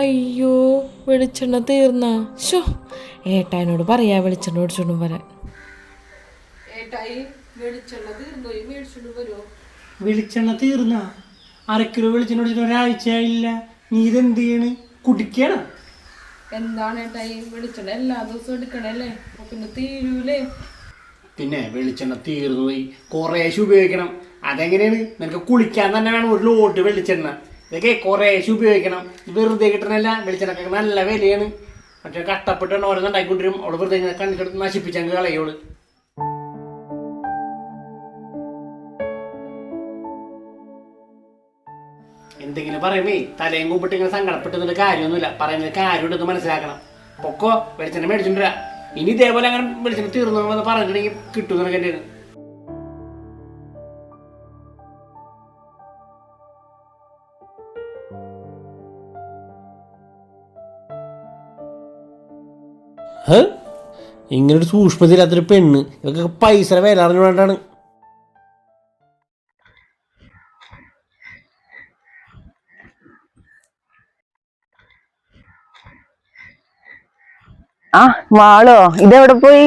അയ്യോ വെളിച്ചെണ്ണ തീർന്ന. ഷോ ഏട്ടായനോട് പറയാ വെളിച്ചെണ്ണ ഓടിച്ചോണ്ടും വരാൻ. ഏട്ടായി വെളിച്ചെണ്ണ തീർന്നു? മേടിച്ചോണ്ട് വരുമോ വെളിച്ചെണ്ണ തീർന്ന. അരക്കിലോ വെളിച്ചെണ്ണ കുടിച്ചിട്ട് ഒരാഴ്ചയായില്ല. നീ ഇതെന്ത് ചെയ്യണ്? കുടിക്കണം എന്താണ് ഏട്ടായി? വെളിച്ചെണ്ണ എല്ലാ ദിവസവും എടുക്കണല്ലേ അപ്പൊ പിന്നെ തീരൂലേ? പിന്നെ വെളിച്ചെണ്ണ തീർന്നു പോയി. കുറേശ്ശെ ഉപയോഗിക്കണം. അതെങ്ങനെയാണ്? നിനക്ക് കുളിക്കാൻ തന്നെ വേണം. ഒരു ലോട്ട് വെളിച്ചെണ്ണ. ഇതൊക്കെ കുറേശ്ശെ ഉപയോഗിക്കണം. വെറുതെ കിട്ടണല്ല വെളിച്ചെണ്ണക്കൊക്കെ നല്ല വിലയാണ്. പക്ഷെ കഷ്ടപ്പെട്ടാണ് ഓരോന്ന് ഉണ്ടാക്കിക്കൊണ്ടിരും അവൾ വെറുതെ കണ്ടിട്ട് നശിപ്പിച്ചങ്ങ് കളയോൾ എന്തെങ്കിലും പറയുമേ തലയും കൂപ്പിട്ട് ഇങ്ങനെ സങ്കടപ്പെട്ടതിന്റെ കാര്യമൊന്നുമില്ല. പറയുന്നത് കാര്യം ഉണ്ടെന്ന് മനസ്സിലാക്കണം. പൊക്കോ വെളിച്ചെണ്ണ മേടിച്ചിട്ടില്ല ഇനി ഇതേപോലെ അങ്ങനെ വെളിച്ചെണ്ണ തീർന്നു പറഞ്ഞിട്ടുണ്ടെങ്കിൽ കിട്ടും നിനക്ക് എന്റെ ഇങ്ങനൊരു സൂക്ഷ്മതയില്ലാത്തൊരു പെണ്ണ്. ഇതൊക്കെ പൈസ വില അറിഞ്ഞുകൊണ്ടാണ് ആ വാളോ? ഇതെവിടെ പോയി?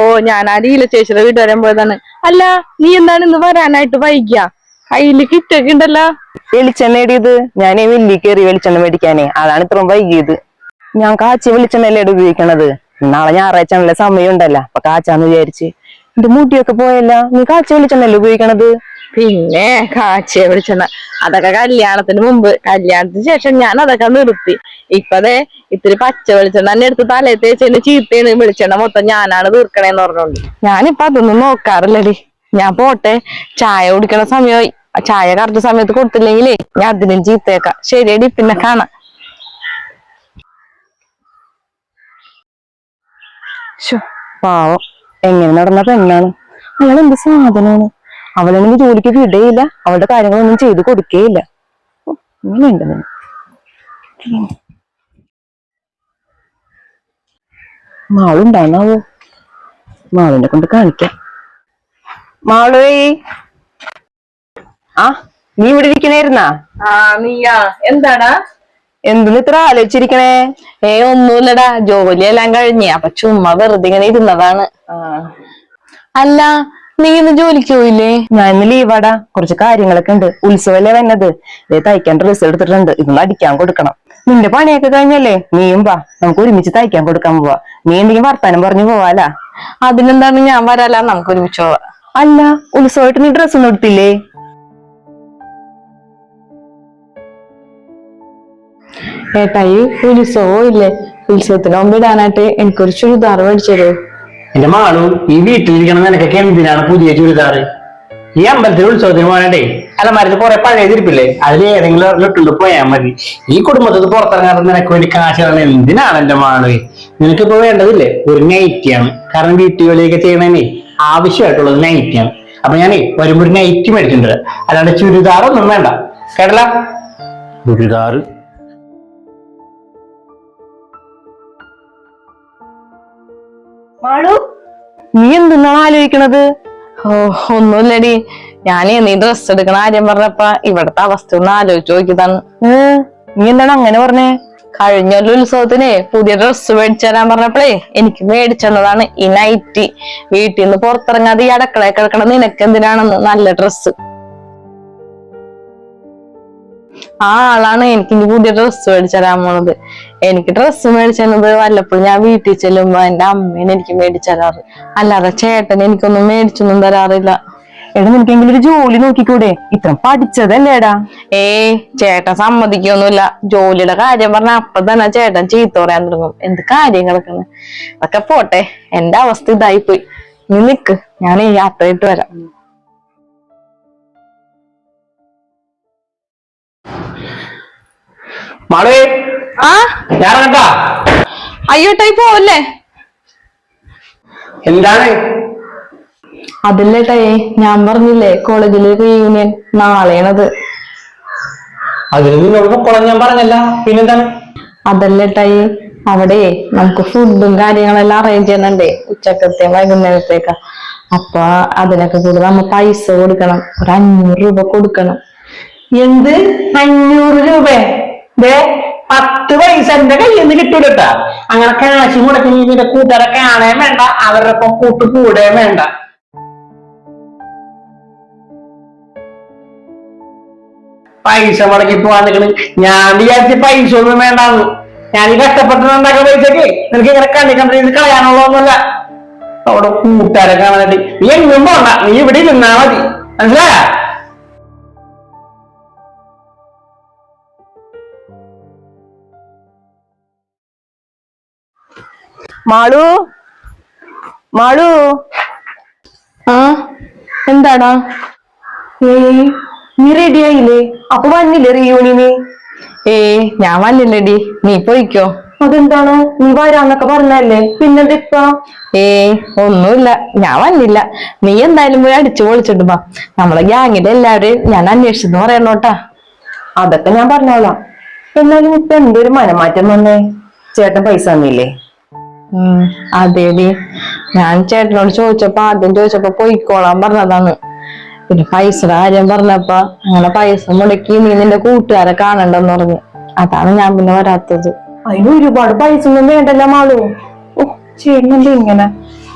ഓ ഞാൻ ആ ലീല ചേച്ചിയുടെ വീട് വരാൻ പോയതാണ്. അല്ല നീ എന്താണ് ഇന്ന് വരാനായിട്ട് വൈകിയ? അയിൽ കിറ്റൊക്കെ ഉണ്ടല്ലോ. വെളിച്ചെണ്ണ ഇടിയത് ഞാനേ വലിയ കയറി വെളിച്ചെണ്ണ മേടിക്കാനേ. അതാണ് ഇത്രയും വൈകിയത്. ഞാൻ കാച്ചി വെളിച്ചെണ്ണയല്ലേ ഇവിടെ ഉപയോഗിക്കണത്? നാളെ ഞായറാഴ്ച ആണല്ലേ സമയം ഉണ്ടല്ലോ അപ്പൊ കാച്ചാന്ന് വിചാരിച്ച്. എന്റെ മുടിയൊക്കെ പോയല്ല നീ കാച്ചി വെളിച്ചെണ്ണല്ലേ ഉപയോഗിക്കണത്? പിന്നെ കാച്ചിയ വെളിച്ചെണ്ണ അതൊക്കെ കല്യാണത്തിന് മുമ്പ് കല്യാണത്തിന് ശേഷം ഞാൻ അതൊക്കെ നിർത്തി. ഇപ്പതേ ഇത്തിരി പച്ച വെളിച്ചെണ്ണ തന്നെ എടുത്ത് തലേ തേച്ചതിന് ചീത്തയാണ് വെളിച്ചെണ്ണ മൊത്തം ഞാനാണ് തീർക്കണേന്ന് പറഞ്ഞോണ്ട്. ഞാനിപ്പൊ അതൊന്നും നോക്കാറില്ലടി. ഞാൻ പോട്ടെ ചായ കുടിക്കണ സമയമായി ചായ കറക്റ്റ് സമയത്ത് കൊടുത്തില്ലെങ്കിലേ ഞാൻ അതിനും ചീത്തയേക്കാം. ശരിയടി പിന്നെ കാണാം. പാവം. എങ്ങനെ നടന്ന പെണ്ണാണ്? അയാൾ എന്ത് സാധനമാണ് അവളാണെങ്കിൽ ജോലിക്ക് വിടയില്ല. അവളുടെ കാര്യങ്ങളൊന്നും ചെയ്തു കൊടുക്കേയില്ല. അങ്ങനെയുണ്ട് നിനക്ക്. മാളിനെ കൊണ്ട് കാണിക്കാം. മാളുവേ ആ നീ ഇവിടെ ഇരിക്കണേരുന്നാ ആ നീയാ. എന്താടാ? എന്തിന് ഇത്ര ആലോചിച്ചിരിക്കണേ? ഏ ഒന്നുമില്ലടാ. ജോലിയെല്ലാം കഴിഞ്ഞേ. അപ്പൊ ചുമ്മാ വെറുതെ ഇങ്ങനെ ഇരുന്നതാണ്. അല്ല നീ ഇന്ന് ജോലിക്ക് പോയില്ലേ? ഞാൻ ഇന്ന് ലീവാടാ. കുറച്ച് കാര്യങ്ങളൊക്കെ ഉണ്ട്. ഉത്സവല്ലേ വന്നത്. ഇതേ തയ്ക്കാൻ ഡ്രസ്സ് എടുത്തിട്ടുണ്ട്. ഇതൊന്ന് അടിക്കാൻ കൊടുക്കണം. നിന്റെ പണിയൊക്കെ കഴിഞ്ഞല്ലേ? നീയും വാ. നമുക്ക് ഒരുമിച്ച് തയ്ക്കാൻ കൊടുക്കാൻ പോവാ. നീ എന്തെങ്കിലും വർത്താനം പറഞ്ഞു പോവാലാ? അതിനെന്താണ് ഞാൻ വരാല? നമുക്ക് ഒരുമിച്ച് പോവാ. അല്ല ഉത്സവമായിട്ട് നീ ഡ്രസ്സ് ഒന്നും എടുത്തില്ലേ ഏട്ടായി ഉത്സവം ഇല്ലേ ഉത്സവത്തിന്? മുമ്പ് ഇടാനായിട്ട് എനിക്കൊരു ചുരിദാർ മേടിച്ചത് എന്റെ മാളു ഈ വീട്ടിലിരിക്കണ നിനക്കൊക്കെ എന്തിനാണ് പുതിയ ചുരിദാർ ഈ അമ്പലത്തിൽ ഉത്സവത്തിന് പോകാനേ അലമാരത്തിൽ കുറെ പഴയ തിരിപ്പില്ലേ അതിൽ ഏതെങ്കിലും ഒരെണ്ണിട്ടുണ്ട് പോയാൽ മതി. ഈ കുടുംബത്തിൽ പുറത്തിറങ്ങാതെ നിനക്ക് വേണ്ടി കാശ് എന്തിനാണ് എന്റെ മാളു? നിനക്കിപ്പോ വേണ്ടതില്ലേ? ഒരു നൈറ്റിയാണ് കാരണം വീട്ടുജോലിയൊക്കെ ചെയ്യണേ ആവശ്യമായിട്ടുള്ളത് നൈറ്റിയാണ് അപ്പൊ ഞാനേ വരുമ്പോ ഒരു നൈറ്റി മേടിച്ചിട്ടുണ്ട്. അല്ലാണ്ട് ചുരിദാറൊന്നും വേണ്ട. കേട്ടല്ല? ചുരിദാറ്? മാളു? നീ എന്തിന്നാണ് ആലോചിക്കണത്? ഓ ഒന്നുമില്ലടി. ഞാനേ നീ ഡ്രസ് എടുക്കണ കാര്യം പറഞ്ഞപ്പ ഇവിടത്തെ അവസ്ഥ ഒന്ന് ആലോചിച്ച് നോക്കിയതാണ് നീ എന്താണ് അങ്ങനെ പറഞ്ഞേ? കഴിഞ്ഞ ഉത്സവത്തിന് പുതിയ ഡ്രസ്സ് മേടിച്ചു തരാൻ പറഞ്ഞപ്പോഴേ എനിക്ക് മേടിച്ചെന്നതാണ് ഈ നൈറ്റി വീട്ടിൽ നിന്ന് പുറത്തിറങ്ങാതെ ഈ അടക്കളയിൽ കിടക്കണം നിനക്ക് എന്തിനാണെന്ന്? നല്ല ഡ്രസ്സ് ആ ആളാണ് എനിക്ക് ഇനി പുതിയ ഡ്രസ്സ് മേടിച്ചു തരാൻ പോണത്. എനിക്ക് ഡ്രസ്സ് മേടിച്ചത് വല്ലപ്പോഴും ഞാൻ വീട്ടിൽ ചെല്ലുമ്പോ എന്റെ അമ്മേനെ എനിക്ക് മേടിച്ചു തരാറ്. അല്ലാതെ ചേട്ടൻ എനിക്കൊന്നും മേടിച്ചൊന്നും തരാറില്ല. എടാ നിനക്കെങ്കിലും ഒരു ജോലി നോക്കിക്കൂടെ? ഇത്ര പഠിച്ചതല്ലേടാ? ഏ ചേട്ടൻ സമ്മതിക്കൊന്നുമില്ല. ജോലിയുടെ കാര്യം പറഞ്ഞ അപ്പൊ തന്നെ ചേട്ടൻ ചീത്ത പറയാൻ തുടങ്ങും. എന്ത് കാര്യം അതൊക്കെ പോട്ടെ. എന്റെ അവസ്ഥ ഇതായിപ്പോയി. പോയി നീ നിക്ക്. ഞാൻ യാത്രയിട്ട് വരാം. മാളേ? ആ? ഞാൻ കേട്ടാ അയ്യോട്ടായി പോവല്ലേ? എന്താണ്? അതില്ലേട്ടായി ഞാൻ പറഞ്ഞില്ലേ കോളേജിലെ യൂണിയൻ നാളെയാണത്. അതിന് നിന്നോട് പൊക്കോളാൻ ഞാൻ പറഞ്ഞല്ല. പിന്നെന്താണ്? അതല്ലേട്ടായി അവിടെ നമുക്ക് ഫുഡും കാര്യങ്ങളെല്ലാം അറേഞ്ച് ചെയ്യുന്നുണ്ടേ ഉച്ചക്കത്തെ വൈകുന്നേരത്തേക്ക്. അപ്പൊ അതിനൊക്കെ കൂടി നമ്മ പൈസ കൊടുക്കണം ഒരു അഞ്ഞൂറ് രൂപ കൊടുക്കണം. എന്ത്? അഞ്ഞൂറ് രൂപ? ദേ പത്ത് പൈസ എന്റെ കയ്യിൽ നിന്ന് കിട്ടൂലട്ടാ. അങ്ങനെ കാശ് മുടക്കി നിന്റെ കൂട്ടുകാരെ കാണാൻ വേണ്ട അവരുടെ ഒപ്പം കൂട്ടു കൂടുകയും വേണ്ട. പൈസ മുടക്കി പോവാൻ നിൽക്കണ് ഞാൻ വിചാരിച്ച പൈസ ഒന്നും വേണ്ടാന്ന്. ഞാൻ ഈ കഷ്ടപ്പെട്ടുണ്ടാക്കിയ പൈസക്ക്? നിനക്ക് ഇങ്ങനെ കണ്ടി കണ്ടിരുന്ന് കളയാനുള്ളതൊന്നുമല്ല. അവിടെ കൂട്ടുകാരെ കാണാനായിട്ട് നീ എങ്ങും പോണ്ട. നീ ഇവിടെ നിന്നാ മതി. മനസ്സിലായ? മാളു? മാളു? ആ? എന്താടാ? ഏ നീ റെഡി ആയില്ലേ? അപ്പൊ വന്നില്ലേ റിയൂണിന് ഏ ഞാൻ വന്നില്ലടി. നീ പോയിക്കോ. അതെന്താണ്? നീ വരാന്നൊക്കെ പറഞ്ഞല്ലേ പിന്നെന്തിപ്പ ഏ ഒന്നുമില്ല. ഞാൻ വന്നില്ല. നീ എന്തായാലും പോയി അടിച്ചു പൊളിച്ചിട്ട് വാ. നമ്മളെ ഗ്യാങ്ങിന്റെ എല്ലാവരെയും ഞാൻ അന്വേഷിച്ചെന്ന് പറയണോട്ടാ അതൊക്കെ ഞാൻ പറഞ്ഞോളാം. എന്നാലും ഇപ്പൊ എന്തൊരു മനമാറ്റം വന്നേ. ചേട്ടൻ പൈസ തന്നില്ലേ? അതേടി. ഞാൻ ചേട്ടനോട് ചോദിച്ചപ്പോ ആദ്യം ചോദിച്ചപ്പോ പൊയ്ക്കോളാൻ പറഞ്ഞതാണ്. പിന്നെ പൈസ കാര്യം പറഞ്ഞപ്പോ അങ്ങനെ പൈസ മുടക്കി നീ നിന്റെ കൂട്ടുകാരെ കാണണ്ടെന്ന് പറഞ്ഞു. അതാണ് ഞാൻ പിന്നെ വരാത്തത്. അതിന് ഒരുപാട് പൈസ ഒന്നും വേണ്ടല്ലോ മാളു. ഓ ചേട്ടനല്ലേ ഇങ്ങനെ?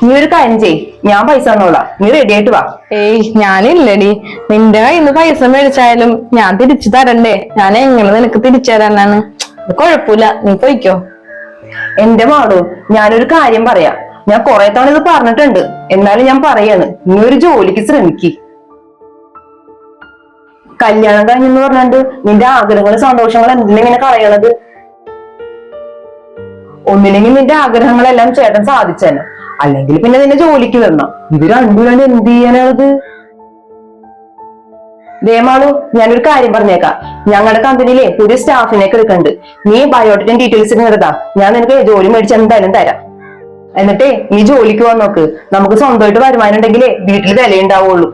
നീ ഒരു കാര്യം ചെയ് ഞാൻ പൈസ തന്നോളാ. നീ റെഡി ആയിട്ട് വാ. ഏയ് ഞാനില്ലടി. നിന്റെ കയ്യിൽ നിന്ന് പൈസ മേടിച്ചായാലും ഞാൻ തിരിച്ചു തരണ്ടേ? ഞാൻ എങ്ങനെ നിനക്ക് തിരിച്ചു തരാനാണ്? കുഴപ്പമില്ല. നീ പോയിക്കോ. എന്റെ മാളു ഞാനൊരു കാര്യം പറയാം. ഞാൻ കുറെ തവണ ഇത് പറഞ്ഞിട്ടുണ്ട്. എന്നാലും ഞാൻ പറയാണ് നീ ഒരു ജോലിക്ക് ശ്രമിക്ക്. കല്യാണം കഴിഞ്ഞെന്ന് പറഞ്ഞിട്ട് നിന്റെ ആഗ്രഹങ്ങളും സന്തോഷങ്ങളും എന്തിനാ ഇങ്ങനെ കളയണത്? ഒന്നില്ലെങ്കിൽ നിന്റെ ആഗ്രഹങ്ങളെല്ലാം ചേട്ടൻ സാധിച്ചേനെ. അല്ലെങ്കിൽ പിന്നെ നിന്നെ ജോലിക്ക് വരണം. ഇത് രണ്ടുപേരും എന്ത് ചെയ്യാനാണത് ദേമാളു ഞാനൊരു കാര്യം പറഞ്ഞേക്കാം. ഞങ്ങളുടെ കമ്പനിയിലെ പുതിയ സ്റ്റാഫിനെ എടുക്കുന്നുണ്ട് നീ ബയോട്ടിക്കൻ ഡീറ്റെയിൽസ് ഇടുന്നതാ ഞാൻ നിനക്ക് ജോലി മേടിച്ച് എന്തായാലും തരാം. എന്നിട്ടേ നീ ജോലിക്ക് പോവാൻ നോക്ക്. നമുക്ക് സ്വന്തമായിട്ട് വരുമാനം ഉണ്ടെങ്കിലേ വീട്ടിൽ വില ഉണ്ടാവുള്ളൂ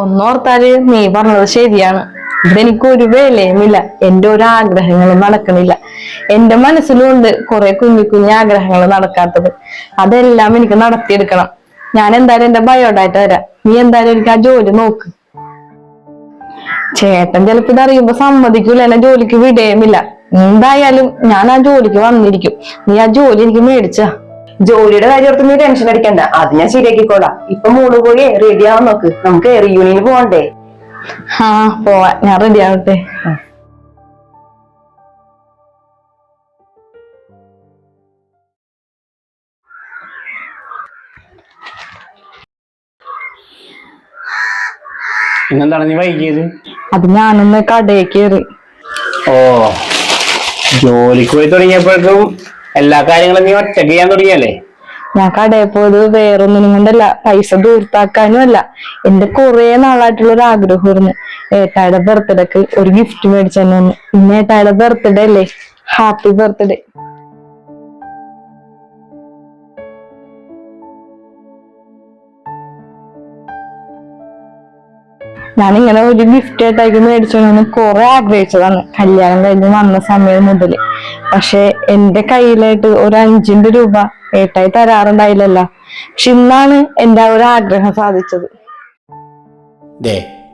ഒന്നോർത്താൽ നീ പറഞ്ഞത് ശരിയാണ്. ഇതെനിക്ക് ഒരു വിലയുമില്ല എന്റെ ഒരു ആഗ്രഹങ്ങളും നടക്കണില്ല. എന്റെ മനസ്സിലുണ്ട് കുറെ കുഞ്ഞു കുഞ്ഞു ആഗ്രഹങ്ങൾ നടക്കാത്തത്. അതെല്ലാം എനിക്ക് നടത്തിയെടുക്കണം. ഞാൻ എന്തായാലും എന്റെ ബയോഡാറ്റ വരാം നീ എന്തായാലും എനിക്ക് ആ ജോലി നോക്ക്. ചേട്ടൻ ചിലപ്പോ ഇതറിയുമ്പോ സമ്മതിക്കൂല എന്നെ ജോലിക്ക് വിടേമില്ല എന്തായാലും ഞാൻ ആ ജോലിക്ക് വന്നിരിക്കും. നീ ആ ജോലി എനിക്ക് മേടിച്ച. ജോലിയുടെ കാര്യം ഓർത്ത് നീ ടെൻഷൻ അടിക്കണ്ട. അത് ഞാൻ ശരിയാക്കിക്കോളാം. ഇപ്പൊ മൂന്ന് പോയി റെഡി ആവാൻ നോക്ക്. നമുക്ക് റിയൂണിയന് പോകണ്ടേ ആ പോവാ. ഞാൻ റെഡി ആവട്ടെ. പിന്നെന്താണ് നീ വൈകിയത് അത് ഞാനൊന്ന് കടയിൽ കയറി ഓ ജോലിക്ക് പോയി തുടങ്ങിയപ്പോഴേക്കും എല്ലാ കാര്യങ്ങളും നീ ഒറ്റയ്ക്ക് ചെയ്യാൻ തുടങ്ങിയല്ലേ? ഞാൻ കടയിൽ പോയത് വേറൊന്നിനും കൊണ്ടല്ല പൈസ ദൂർത്താക്കാനും അല്ല. എന്റെ കുറെ നാളായിട്ടുള്ള ഒരു ആഗ്രഹമായിരുന്നു ഏട്ടായുടെ ബർത്ത്ഡേക്ക് ഒരു ഗിഫ്റ്റ് മേടിച്ചെന്നു പിന്നെ ഏട്ടായുടെ ബർത്ത്ഡേ അല്ലേ? ഹാപ്പി ബർത്ത്ഡേ ഞാനിങ്ങനെ ഒരു ഗിഫ്റ്റ് ആയിട്ടേക്ക് മേടിച്ചോന്ന് കുറെ ആഗ്രഹിച്ചതാണ്. കല്യാണം കഴിഞ്ഞ് വന്ന സമയം മുതൽ. പക്ഷെ എന്റെ കയ്യിലായിട്ട് ഒരു അഞ്ചിന്റെ രൂപ ഏട്ടായി തരാറുണ്ടായില്ലല്ല. പക്ഷെ ഇന്നാണ് എന്റെ ആ ഒരു ആഗ്രഹം സാധിച്ചത്.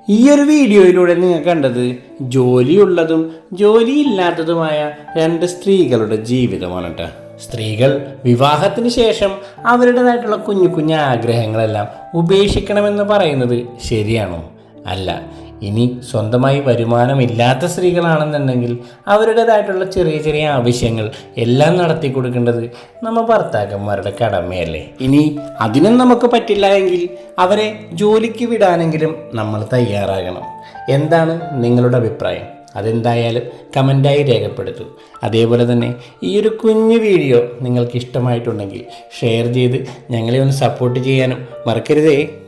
ഈ ഒരു വീഡിയോയിലൂടെ നിങ്ങൾ കണ്ടത് ജോലിയുള്ളതും ജോലിയില്ലാത്തതുമായ രണ്ട് സ്ത്രീകളുടെ ജീവിതമാണ് കേട്ടോ സ്ത്രീകൾ വിവാഹത്തിന് ശേഷം അവരുടേതായിട്ടുള്ള കുഞ്ഞു കുഞ്ഞു ആഗ്രഹങ്ങളെല്ലാം ഉപേക്ഷിക്കണമെന്ന് പറയുന്നത് ശരിയാണോ? അല്ല ഇനി സ്വന്തമായി വരുമാനമില്ലാത്ത സ്ത്രീകളാണെന്നുണ്ടെങ്കിൽ അവരുടേതായിട്ടുള്ള ചെറിയ ചെറിയ ആവശ്യങ്ങൾ എല്ലാം നടത്തി കൊടുക്കേണ്ടത് നമ്മ ഭർത്താക്കന്മാരുടെ കടമയല്ലേ. ഇനി അതിനും നമുക്ക് പറ്റില്ല എങ്കിൽ അവരെ ജോലിക്ക് വിടാനെങ്കിലും നമ്മൾ തയ്യാറാകണം. എന്താണ് നിങ്ങളുടെ അഭിപ്രായം? അതെന്തായാലും കമന്റായി രേഖപ്പെടുത്തൂ. അതേപോലെ തന്നെ ഈ ഒരു കുഞ്ഞു വീഡിയോ നിങ്ങൾക്ക് ഇഷ്ടമായിട്ടുണ്ടെങ്കിൽ ഷെയർ ചെയ്ത് ഞങ്ങളെ ഒന്ന് സപ്പോർട്ട് ചെയ്യാനും മറക്കരുതേ.